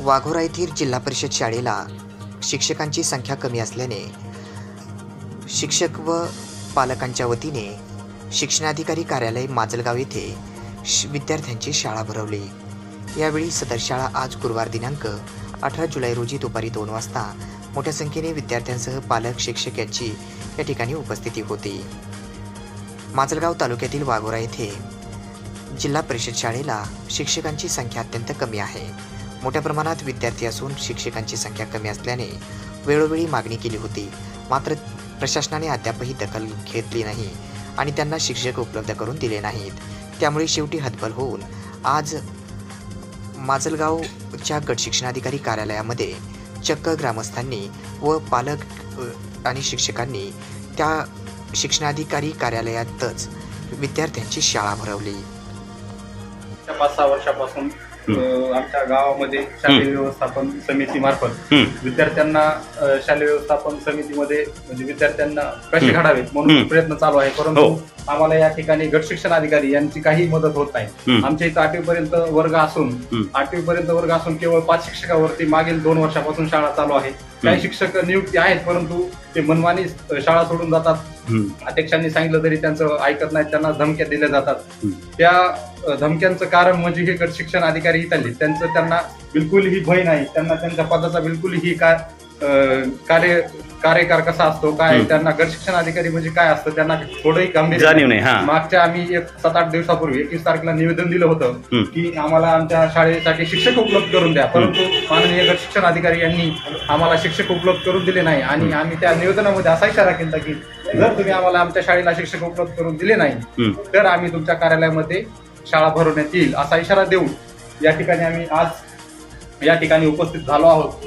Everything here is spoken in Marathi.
वाघोरा येथील जिल्हा परिषद शाळेला शिक्षकांची संख्या कमी असल्याने शिक्षक व पालकांच्या वतीने शिक्षणाधिकारी कार्यालय माजलगाव येथे श- विद्यार्थ्यांची शाळा भरवली. यावेळी सदर शाळा आज गुरुवार दिनांक अठरा जुलै रोजी दुपारी दोन वाजता मोठ्या संख्येने विद्यार्थ्यांसह पालक शिक्षक यांची या ठिकाणी उपस्थिती होती. माजलगाव तालुक्यातील वाघोरा येथे जिल्हा परिषद शाळेला शिक्षकांची संख्या अत्यंत कमी आहे. मोठ्या प्रमाणात विद्यार्थी असून शिक्षकांची संख्या कमी असल्याने वेळोवेळी मागणी केली होती. मात्र प्रशासनाने अद्यापही दखल घेतली नाही आणि त्यांना शिक्षक उपलब्ध करून दिले नाहीत. त्यामुळे शेवटी हतबल होऊन आज माजलगावच्या गट शिक्षणाधिकारी कार्यालयामध्ये चक्क ग्रामस्थांनी व पालक आणि शिक्षकांनी त्या शिक्षणाधिकारी कार्यालयातच विद्यार्थ्यांची शाळा भरवली. पाच सहा वर्षापासून आमच्या गावामध्ये शालेय व्यवस्थापन समितीमार्फत. विद्यार्थ्यांना शालेय व्यवस्थापन समितीमध्ये म्हणजे विद्यार्थ्यांना कसे. घडावेत म्हणून. प्रयत्न चालू आहे परंतु हो. आम्हाला या ठिकाणी गट शिक्षण अधिकारी यांची काही मदत होत नाही. आमच्या इथं आठवी पर्यंत वर्ग असून. आठवी पर्यंत वर्ग असून केवळ पाच शिक्षकावरती मागील दोन वर्षापासून शाळा चालू आहे काही शिक्षक नियुक्ती आहेत परंतु ते मनमानी शाळा सोडून जातात. अध्यक्षांनी सांगितलं तरी त्यांचं ऐकत नाही त्यांना धमक्या दिल्या जातात. त्या धमक्यांचं कारण म्हणजे हे गट शिक्षण अधिकारी इथं आले त्यांचं त्यांना बिलकुलही भय नाही त्यांना त्यांच्या पदाचा बिलकुलही काय कार्य कार्यकार कसा असतो काय. त्यांना गट शिक्षण अधिकारी म्हणजे काय असतं त्यांना थोडंही गांभीर्य जाणीव नाही हा मागच्या आम्ही एक सात आठ दिवसापूर्वी एकवीस तारखेला निवेदन दिलं होतं. की आम्हाला आमच्या शाळेसाठी शिक्षक उपलब्ध करून द्या परंतु माननीय गट शिक्षण अधिकारी यांनी आम्हाला शिक्षक उपलब्ध करून दिले नाही आणि आम्ही त्या निवेदनामध्ये असा इशारा केला की जर तुम्ही आम्हाला आमच्या शाळेला शिक्षक उपलब्ध करून दिले नाही. तर आम्ही तुमच्या कार्यालयामध्ये शाळा भरवण्यात येईल असा इशारा देऊन या ठिकाणी आम्ही आज या ठिकाणी उपस्थित झालो आहोत